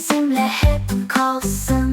bizimle hep kalsın.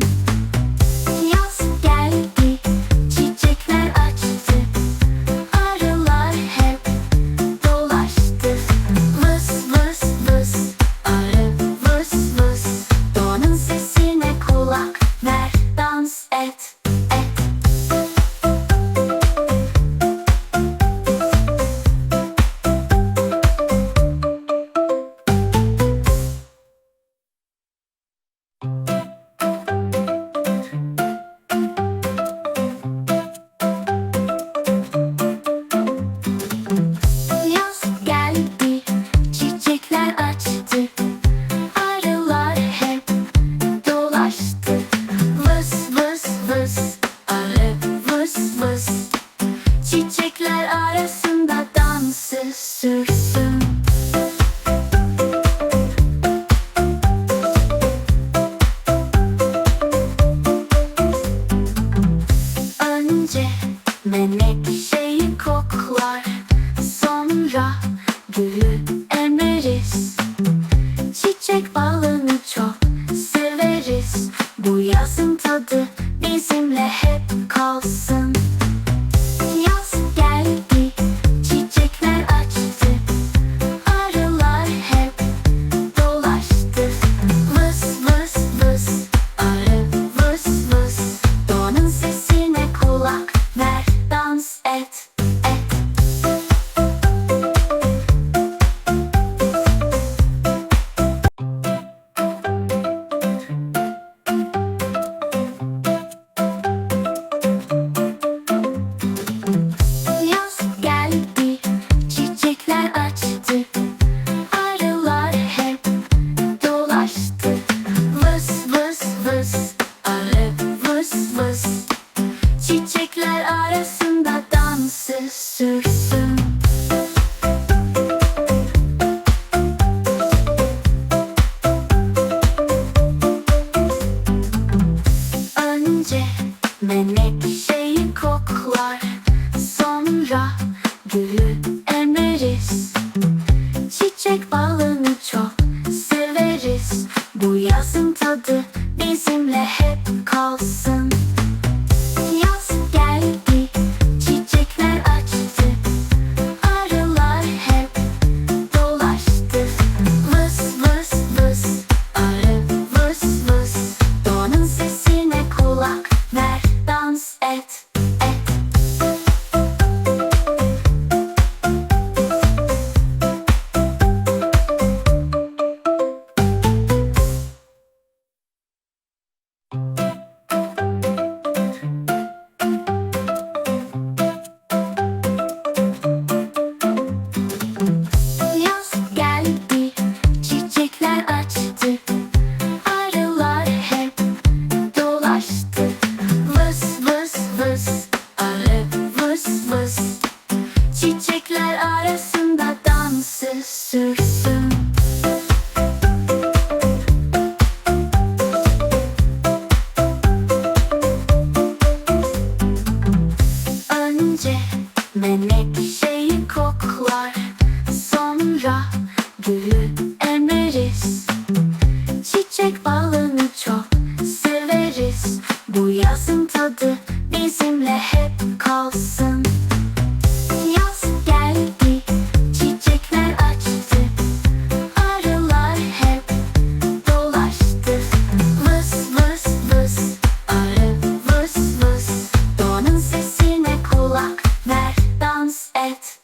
Menekşeyi koklar Sonra gülü emeriz. Çiçek balını çok severiz. Bu yazın tadı bizimle hep kalsın. gülü emeriz. Çiçek balını çok severiz. Bu yazın tadı bizimle hep kalsın. çiçeği koklar Sonra gülü emeriz. Çiçek balını çok severiz. Bu yazın tadı bizimle hep kalsın. Yaz geldi, çiçekler açtı. Arılar hep dolaştı. Vız vız vız, arı vız vız. Doğanın sesine kulak ver, dans et.